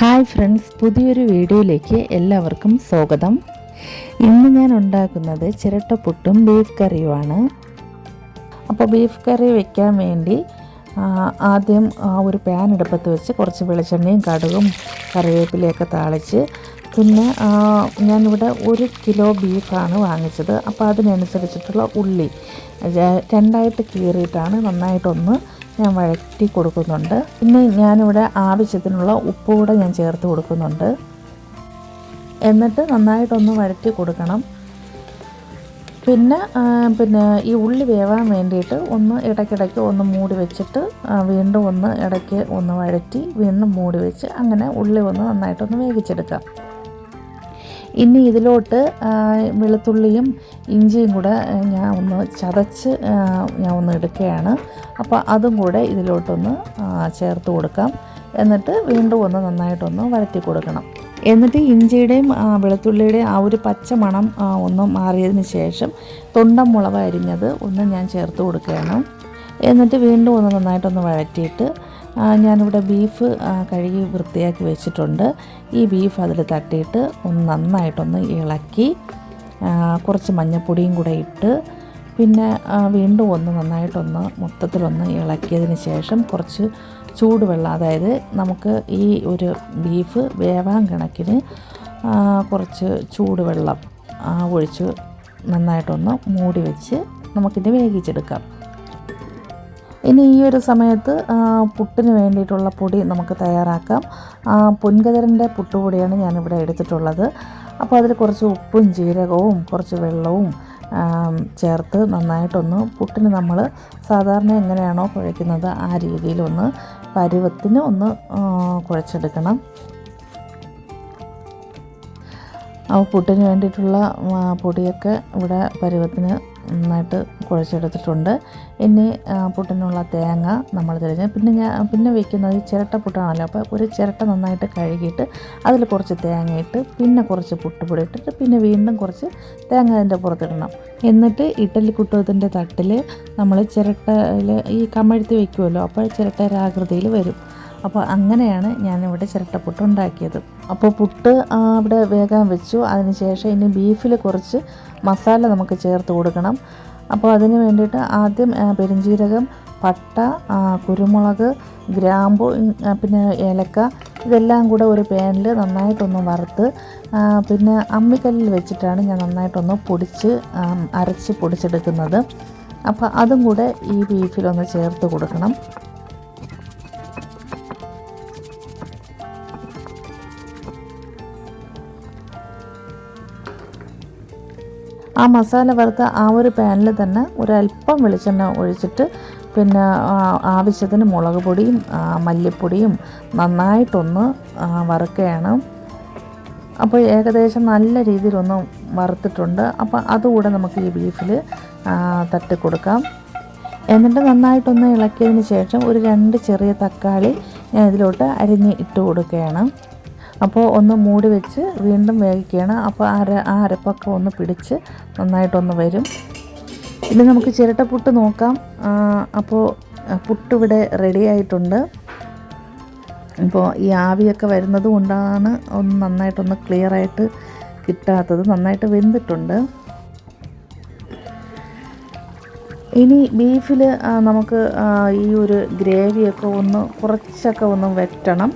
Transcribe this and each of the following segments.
Hi friends പുതിയൊരു വീഡിയോയിലേക്ക് എല്ലാവർക്കും സ്വാഗതം. ഇന്ന് ഞാൻ ഉണ്ടാക്കുന്നത് ചിരട്ടപ്പുട്ടും ബീഫ് കറിയുമാണ്. അപ്പോൾ ബീഫ് കറി വെക്കാൻ വേണ്ടി ആദ്യം ആ, ഒരു പാൻ അടുപ്പത്ത് വെച്ച് കുറച്ച് വെളിച്ചെണ്ണയും കടുകും കറിവേപ്പിലയൊക്കെ താളിച്ച് പിന്നെ ഞാനിവിടെ ഒരു കിലോ ബീഫാണ് വാങ്ങിച്ചത്. അപ്പോൾ അതിനനുസരിച്ചിട്ടുള്ള ഉള്ളി രണ്ടായിട്ട് കീറിയിട്ടാണ് നന്നായിട്ടൊന്ന് ഞാൻ വഴറ്റി കൊടുക്കുന്നുണ്ട്. പിന്നെ ഞാനിവിടെ ആവശ്യത്തിനുള്ള ഉപ്പ് കൂടെ ഞാൻ ചേർത്ത് കൊടുക്കുന്നുണ്ട്. എന്നിട്ട് നന്നായിട്ടൊന്ന് വഴറ്റി കൊടുക്കണം. പിന്നെ പിന്നെ ഈ ഉള്ളി വേവാൻ വേണ്ടിയിട്ട് ഒന്ന് ഇടയ്ക്കിടയ്ക്ക് ഒന്ന് മൂടി വെച്ചിട്ട് വീണ്ടും ഒന്ന് ഇടയ്ക്ക് ഒന്ന് വഴറ്റി വീണ്ടും മൂടി വെച്ച് അങ്ങനെ ഉള്ളി ഒന്ന് നന്നായിട്ടൊന്ന് വേവിച്ചെടുക്കാം. ഇനി ഇതിലോട്ട് വെളുത്തുള്ളിയും ഇഞ്ചിയും കൂടെ ഞാൻ ഒന്ന് ചതച്ച് ഞാൻ ഒന്ന് എടുക്കുകയാണ്. അപ്പോൾ അതും കൂടെ ഇതിലോട്ടൊന്ന് ചേർത്ത് കൊടുക്കാം. എന്നിട്ട് വീണ്ടും ഒന്ന് നന്നായിട്ടൊന്ന് വഴറ്റി കൊടുക്കണം. എന്നിട്ട് ഇഞ്ചിയുടെയും വെളുത്തുള്ളിയുടെയും ആ ഒരു പച്ച മണം ഒന്ന് മാറിയതിന് ശേഷം തൊണ്ടം മുളക് അരിഞ്ഞത് ഒന്ന് ഞാൻ ചേർത്ത് കൊടുക്കുകയാണ്. എന്നിട്ട് വീണ്ടും ഒന്ന് നന്നായിട്ടൊന്ന് വഴറ്റിയിട്ട് ഞാനിവിടെ ബീഫ് കഴുകി വൃത്തിയാക്കി വെച്ചിട്ടുണ്ട്. ഈ ബീഫ് അതിൽ തട്ടിയിട്ട് ഒന്ന് നന്നായിട്ടൊന്ന് ഇളക്കി കുറച്ച് മഞ്ഞൾപ്പൊടിയും കൂടെ ഇട്ട് പിന്നെ വീണ്ടും ഒന്ന് നന്നായിട്ടൊന്ന് മൊത്തത്തിലൊന്ന് ഇളക്കിയതിന് ശേഷം കുറച്ച് ചൂടുവെള്ളം അതായത് നമുക്ക് ഈ ഒരു ബീഫ് വേവാൻ കണക്കിന് കുറച്ച് ചൂടുവെള്ളം ഒഴിച്ച് നന്നായിട്ടൊന്ന് മൂടി വെച്ച് നമുക്കിത് വേവിച്ചെടുക്കാം. ഇനി ഈ ഒരു സമയത്ത് പുട്ടിന് വേണ്ടിയിട്ടുള്ള പൊടി നമുക്ക് തയ്യാറാക്കാം. പൊൻകതിരന്റെ പുട്ടുപൊടിയാണ് ഞാനിവിടെ എടുത്തിട്ടുള്ളത്. അപ്പോൾ അതിൽ കുറച്ച് ഉപ്പും ജീരകവും കുറച്ച് വെള്ളവും ചേർത്ത് നന്നായിട്ടൊന്ന് പുട്ടിന് നമ്മൾ സാധാരണ എങ്ങനെയാണോ കുഴയ്ക്കുന്നത് ആ രീതിയിലൊന്ന് പരുവത്തിന് ഒന്ന് കുഴച്ചെടുക്കണം. ആ പുട്ടിന് വേണ്ടിയിട്ടുള്ള പൊടിയൊക്കെ ഇവിടെ പരുവത്തിന് നന്നായിട്ട് കുഴച്ചെടുത്തിട്ടുണ്ട്. ഇനി പുട്ടിനുള്ള തേങ്ങ നമ്മൾ തിരിഞ്ഞ് പിന്നെ ഞാൻ പിന്നെ വെക്കുന്നത് ഈ ചിരട്ട പുട്ടാണല്ലോ. അപ്പോൾ ഒരു ചിരട്ട നന്നായിട്ട് കഴുകിയിട്ട് അതിൽ കുറച്ച് തേങ്ങ ഇട്ട് പിന്നെ കുറച്ച് പുട്ടുപൊടി ഇട്ടിട്ട് പിന്നെ വീണ്ടും കുറച്ച് തേങ്ങ അതിന്റെ പുറത്തിടണം. എന്നിട്ട് ഇഡലി കുട്ടത്തിന്റെ തട്ടിൽ നമ്മൾ ചിരട്ടയിൽ ഈ കമഴ്ത്തി വെക്കുമല്ലോ അപ്പോൾ ചിരട്ടരാകൃതിയിൽ വരും. അപ്പോൾ അങ്ങനെയാണ് ഞാനിവിടെ ചിരട്ടപ്പുട്ട് ഉണ്ടാക്കിയത്. അപ്പോൾ പുട്ട് അവിടെ വേഗം വെച്ചു. അതിനുശേഷം ഇനി ബീഫിൽ കുറച്ച് മസാല നമുക്ക് ചേർത്ത് കൊടുക്കണം. അപ്പോൾ അതിന് വേണ്ടിയിട്ട് ആദ്യം പെരിഞ്ജീരകം പട്ട കുരുമുളക് ഗ്രാമ്പു പിന്നെ ഏലക്ക ഇതെല്ലാം കൂടെ ഒരു പാനിൽ നന്നായിട്ടൊന്ന് വറുത്ത് പിന്നെ അമ്മിക്കല്ലിൽ വെച്ചിട്ടാണ് ഞാൻ നന്നായിട്ടൊന്ന് പൊടിച്ച് അരച്ച് പൊടിച്ചെടുക്കുന്നത്. അപ്പോൾ അതും കൂടെ ഈ ബീഫിലൊന്ന് ചേർത്ത് കൊടുക്കണം. ആ മസാല വറുത്ത ആ ഒരു പാനിൽ തന്നെ ഒരല്പം വെളിച്ചെണ്ണ ഒഴിച്ചിട്ട് പിന്നെ ആവശ്യത്തിന് മുളക് പൊടിയും മല്ലിപ്പൊടിയും നന്നായിട്ടൊന്ന് വറുക്കുകയാണ്. അപ്പോൾ ഏകദേശം നല്ല രീതിയിലൊന്ന് വറുത്തിട്ടുണ്ട്. അപ്പോൾ അതുകൂടെ നമുക്ക് ഈ ബീഫിൽ തട്ടി കൊടുക്കാം. എന്നിട്ട് നന്നായിട്ടൊന്ന് ഇളക്കിയതിന് ശേഷം ഒരു രണ്ട് ചെറിയ തക്കാളി ഞാൻ ഇതിലോട്ട് അരിഞ്ഞ് ഇട്ട് കൊടുക്കുകയാണ്. അപ്പോൾ ഒന്ന് മൂടി വെച്ച് വീണ്ടും വേവിക്കുകയാണ്. അപ്പോൾ അര ആ അരപ്പൊക്കെ ഒന്ന് പിടിച്ച് നന്നായിട്ടൊന്ന് വരും. ഇനി നമുക്ക് ചിരട്ടപ്പുട്ട് നോക്കാം. അപ്പോൾ ആ, പുട്ട് ഇവിടെ റെഡി ആയിട്ടുണ്ട്. ഇപ്പോൾ ഈ ആവിയൊക്കെ വരുന്നത് കൊണ്ടാണ് ഒന്ന് നന്നായിട്ടൊന്ന് ക്ലിയർ ആയിട്ട് കിട്ടാത്തത്. നന്നായിട്ട് വെന്തിട്ടുണ്ട്. ഇനി ബീഫിൽ നമുക്ക് ഈ ഒരു ഗ്രേവിയൊക്കെ ഒന്ന് കുറച്ചൊക്കെ ഒന്ന് വെറ്റണം.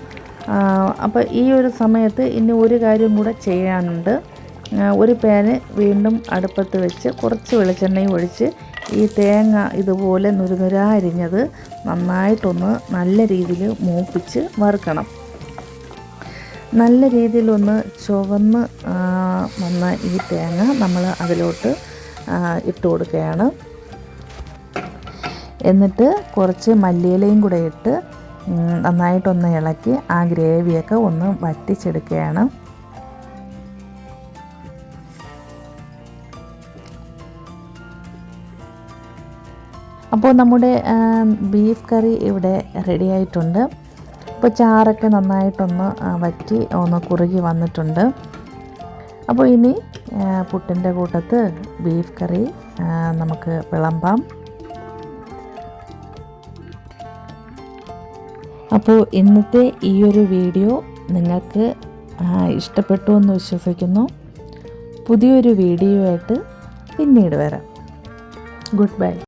അപ്പോൾ ഈ ഒരു സമയത്ത് ഇനി ഒരു കാര്യം കൂടെ ചെയ്യാനുണ്ട്. ഒരു പാന് വീണ്ടും അടുപ്പത്ത് വെച്ച് കുറച്ച് വെളിച്ചെണ്ണയും ഒഴിച്ച് ഈ തേങ്ങ ഇതുപോലെ നുരുനുരാ അരിഞ്ഞത് നന്നായിട്ടൊന്ന് നല്ല രീതിയിൽ മൂപ്പിച്ച് വറുക്കണം. നല്ല രീതിയിലൊന്ന് ചുവന്ന് വന്ന ഈ തേങ്ങ നമ്മൾ അതിലോട്ട് ഇട്ട് കൊടുക്കുകയാണ്. എന്നിട്ട് കുറച്ച് മല്ലിയിലയും കൂടെ ഇട്ട് നന്നായിട്ടൊന്ന് ഇളക്കി ആ ഗ്രേവിയൊക്കെ ഒന്ന് വറ്റിച്ചെടുക്കുകയാണ്. അപ്പോൾ നമ്മുടെ ബീഫ് കറി ഇവിടെ റെഡി ആയിട്ടുണ്ട്. അപ്പോൾ ചാറൊക്കെ നന്നായിട്ടൊന്ന് വറ്റി ഒന്ന് കുറുകി വന്നിട്ടുണ്ട്. അപ്പോൾ ഇനി പുട്ടിന്റെ കൂട്ടത്ത് ബീഫ് കറി നമുക്ക് വിളമ്പാം. അപ്പോൾ ഇന്നത്തെ ഈ ഒരു വീഡിയോ നിങ്ങൾക്ക് ഇഷ്ടപ്പെട്ടു എന്ന് വിശ്വസിക്കുന്നു. പുതിയൊരു വീഡിയോ ആയിട്ട് പിന്നീട് വരാം. Good bye